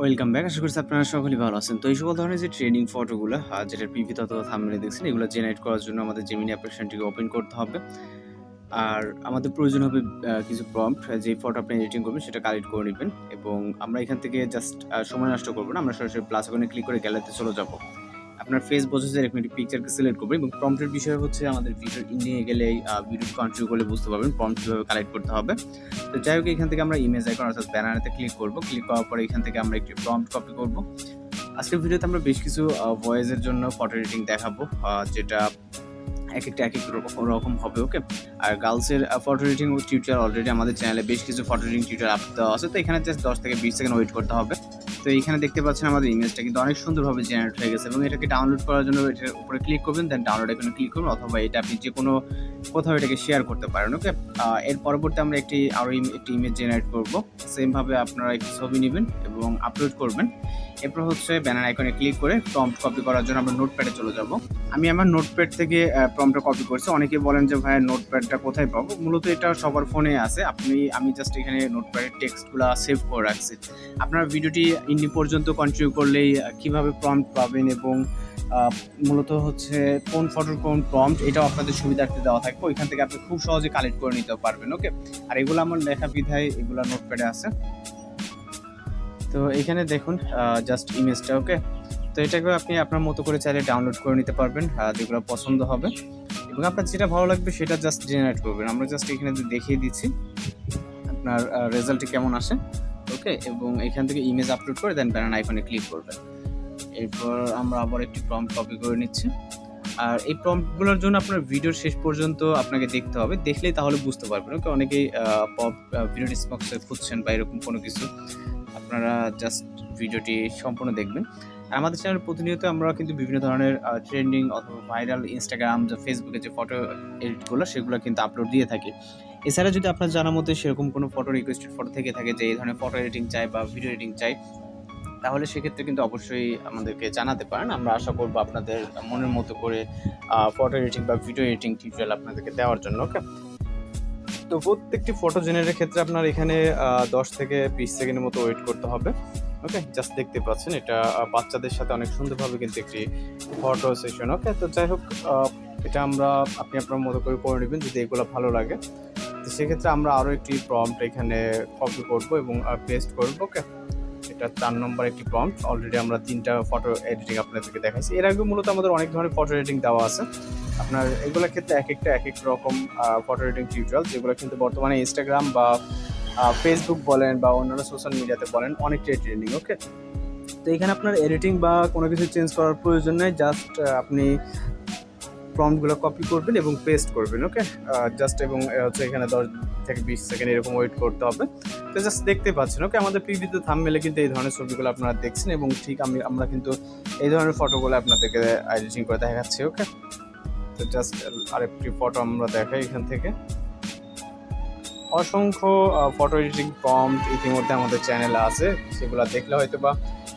Welcome back আশা করছি আপনারা সকলেই ভালো আছেন। তো এই সকল ধরনের যে ট্রেনিং ফটোগুলো যেটা পিভি অথবা থামলে দেখছেন, এগুলো জেনারেট করার জন্য আমাদের জেমিনি অ্যাপ্লিকেশনটিকে ওপেন করতে হবে। আর আমাদের প্রয়োজন হবে কিছু প্রম্পট যে ফটো আপনি এডিটিং করবেন, সেটা কালেক্ট করে নেবেন। এবং আমরা এখান থেকে জাস্ট সময় নষ্ট করব না। আমরা সরাসরি প্লাস ওখানে ক্লিক করে গ্যালারিতে চলে যাব। আপনার ফেস বোঝাচ্ছে এরকম একটি পিকচারকে সিলেক্ট করবেন এবং প্রম্পটের বিষয় হচ্ছে আমাদের ভিডিও নিয়ে গেলে ভিডিও কন্ট্রিবিউ করলে বুঝতে পারবেন প্রম্পট কীভাবে কালেক্ট করতে হবে। তো যাই হোক, এখান থেকে আমরা ইমেজ আইকন অর্থাৎ ব্যানারেতে ক্লিক করব। ক্লিক করার পরে এখান থেকে আমরা একটি প্রম্পট কপি করব। আজকের ভিডিওতে আমরা বেশ কিছু ভয়েসের জন্য ফটো এডিটিং দেখাবো যেটা এক একটা, এক এক রকম হবে ওকে আর গার্লসের ফটো এডিটিং টিউটার অলরেডি আমাদের চ্যানেলে বেশ কিছু ফটো এডিটিং টিউটার আপলোড দেওয়া আছে। তো এখানে জাস্ট দশ থেকে বিশ সেকেন্ড ওয়েট করতে হবে। তো এখানে দেখতে পাচ্ছেন আমাদের ইমেজটা কিন্তু অনেক সুন্দরভাবে জেনারেট হয়ে গেছে এবং এটাকে ডাউনলোড করার জন্য এটার উপরে ক্লিক করবেন দেন ডাউনলোড এখানে ক্লিক করুন অথবা এটা আপনি যে কোনো কোথাও এটাকে শেয়ার করতে পারেন ওকে এর পরবর্তী আমরা একটি আরও একটি ইমেজ জেনারেট করব। সেমভাবে আপনারা একটি ছবি নেবেন। এবং আপলোড করবেন। এরপর হচ্ছে ব্যানার আইকনে ক্লিক করে প্রম্পট কপি করার জন্য আমরা নোটপ্যাডে চলে যাব। আমি আমার নোটপ্যাড থেকে প্রম্পটটা কপি করছি। অনেকে বলেন যে ভাই নোটপ্যাডটা কোথায় পাবো? মূলত এটা সবার ফোনে আছে। আপনি, আমি জাস্ট এখানে নোটপ্যাডের টেক্সটগুলো সেভ করে রাখছি। আপনার ভিডিওটি ইন্ডি পর্যন্ত কন্টিনিউ করলেই কীভাবে প্রম্পট পাবেন এবং মূলত হচ্ছে কোন ফটোর কোন প্রম্পট এটাও আপনাদের সুবিধার্থে দেওয়া থাকবে। ওইখান থেকে আপনি খুব সহজে কালেক্ট করে নিতে পারবেন ওকে আর এগুলো আমার লেখা বিধায় এগুলো নোটপ্যাডে আছে। তো এখানে দেখুন জাস্ট ইমেজটা ওকে তো এটাকে আপনি আপনার মতো করে চাইলে ডাউনলোড করে নিতে পারবেন যেগুলো পছন্দ হবে। এবং আপনার যেটা ভালো লাগবে সেটা জাস্ট জেনারেট করবেন। আমরা জাস্ট এখানে দেখিয়ে দিচ্ছি, আপনার রেজাল্টটি কেমন আসে ওকে এবং এখান থেকে ইমেজ আপলোড করে দেন ব্যানার আইকনে ক্লিক করবেন। এরপর আমরা আবার একটি প্রম্পট কপি করে নিচ্ছি। আর এই প্রম্পটগুলোর জন্য আপনার ভিডিওর শেষ পর্যন্ত আপনাকে দেখতে হবে। দেখলেই তাহলে বুঝতে পারবেন। ওকে অনেকেই পপ ভিডিও ডিসবক্সে খুঁজছেন বা এরকম কোনো কিছু। আপনারা জাস্ট ভিডিওটি সম্পূর্ণ দেখবেন। আমাদের চ্যানেল প্রতিনিয়ত আমরা কিন্তু বিভিন্ন ধরনের ট্রেন্ডিং অথবা ভাইরাল ইনস্টাগ্রাম যে ফেসবুকে যে ফটো এডিটগুলো সেগুলো কিন্তু আপলোড দিয়ে থাকি। এছাড়া যদি আপনার জানার মধ্যে সেরকম কোনো ফটো রিকোয়েস্টেড ফটো থেকে থাকে যে এই ধরনের ফটো এডিটিং চাই বা ভিডিও এডিটিং চাই তাহলে সেক্ষেত্রে কিন্তু অবশ্যই আমাদেরকে জানাতে পারেন। আমরা আশা করব আপনাদের মনের মতো করে ফটো এডিটিং বা ভিডিও এডিটিং টিউটোরিয়াল আপনাদেরকে দেওয়ার জন্য ওকে তো প্রত্যেকটি ফটো জেনারের ক্ষেত্রে আপনার এখানে দশ থেকে বিশ সেকেন্ডের মতো ওয়েট করতে হবে ওকে জাস্ট দেখতে পাচ্ছেন, এটা বাচ্চাদের সাথে অনেক সুন্দরভাবে কিন্তু একটি ফটো সেশন ওকে তো যাই হোক এটা আমরা, আপনি আপনার মতো করে করে নেবেন যদি এগুলো ভালো লাগে। তো সেক্ষেত্রে আমরা আরও একটি প্রম্পট এখানে কপি করব এবং পেস্ট করব ওকে এটা চার নম্বর একটি প্রম্পট অলরেডি আমরা তিনটা ফটো এডিটিং আপনাদেরকে দেখাইছি। এর আগে মূলত আমাদের অনেক ধরনের ফটো এডিটিং দেওয়া আছে। আপনার এগুলোর ক্ষেত্রে এক একটা, এক এক রকম ফটো এডিটিং টিউটোরিয়াল যেগুলো কিন্তু বর্তমানে ইনস্টাগ্রাম বা ফেসবুক বলেন বা অন্যান্য সোশ্যাল মিডিয়াতে বলেন, অনেকটাই ট্রেন্ডিং ওকে তো এখানে আপনার এডিটিং বা কোনো কিছু চেঞ্জ করার প্রয়োজন নেই। জাস্ট আপনি প্রম্পটগুলো কপি করবেন এবং পেস্ট করবেন ওকে জাস্ট এবং হচ্ছে এখানে দশ থেকে বিশ সেকেন্ড এরকম ওয়েট করতে হবে। তো জাস্ট দেখতে পাচ্ছেন ওকে আমাদের পিভিতে থাম মেলে কিন্তু এই ধরনের ছবিগুলো আপনারা দেখছেন এবং ঠিক আমি, আমরা কিন্তু এই ধরনের ফটোগুলো আপনাদেরকে এডিটিং করে দেখাচ্ছি ওকে তো জাস্ট আরেকটি ফটো আমরা দেখাই এখান থেকে। অসংখ্য ফটো এডিটিং প্রম্পট ইতিমধ্যে আমাদের চ্যানেলে আছে, সেগুলো দেখলে হয়তো বা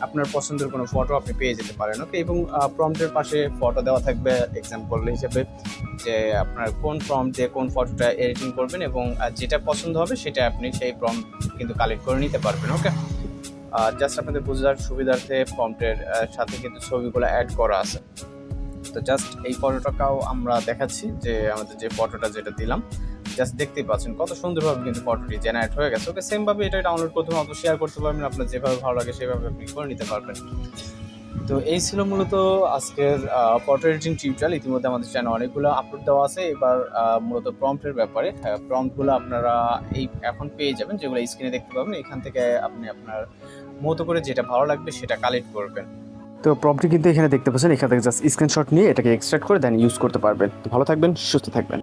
আপনার পছন্দের কোনো ফটো আপনি পেয়ে যেতে পারেন ওকে এবং প্রম্পটের পাশে ফটো দেওয়া থাকবে এক্সাম্পল হিসেবে, যে আপনার কোন প্রম্পট দিয়ে কোন ফটোটা এডিটিং করবেন এবং যেটা পছন্দ হবে সেটা আপনি সেই প্রম্পট কিন্তু কালেক্ট করে নিতে পারবেন ওকে জাস্ট আপনাদের বোঝার সুবিধার্থে প্রম্পটের সাথে কিন্তু ছবিগুলো অ্যাড করা আছে। তো জাস্ট এই ফটোটাকেও আমরা দেখাচ্ছি যে আমাদের যে ফটোটা যেটা দিলাম জাস্ট দেখতেই পাচ্ছেন কত সুন্দরভাবে কিন্তু ফটোটি জেনারেট হয়ে গেছে। ওকে সেমভাবে এটা ডাউনলোড করতে হবে শেয়ার করতে পারবেন, আপনার যেভাবে ভালো লাগে সেভাবে আপনি করে নিতে পারবেন। তো এই ছিল মূলত আজকের ফটো এডিটিং টিউটোরিয়াল ইতিমধ্যে আমাদের চ্যানেল অনেকগুলো আপলোড দেওয়া আছে। এবার মূলত প্রম্পটের ব্যাপারে প্রম্পটগুলো আপনারা এই এখন পেয়ে যাবেন, যেগুলো স্ক্রিনে দেখতে পাবেন। এখান থেকে আপনি আপনার মতো করে যেটা ভালো লাগবে সেটা কালেক্ট করবেন। তো প্রম্পটটি কিন্তু এখানে দেখতে পাচ্ছেন। এখান থেকে জাস্ট স্ক্রিনশট নিয়ে এটাকে এক্সট্রাক্ট করে দেন ইউজ করতে পারবেন। ভালো থাকবেন, সুস্থ থাকবেন।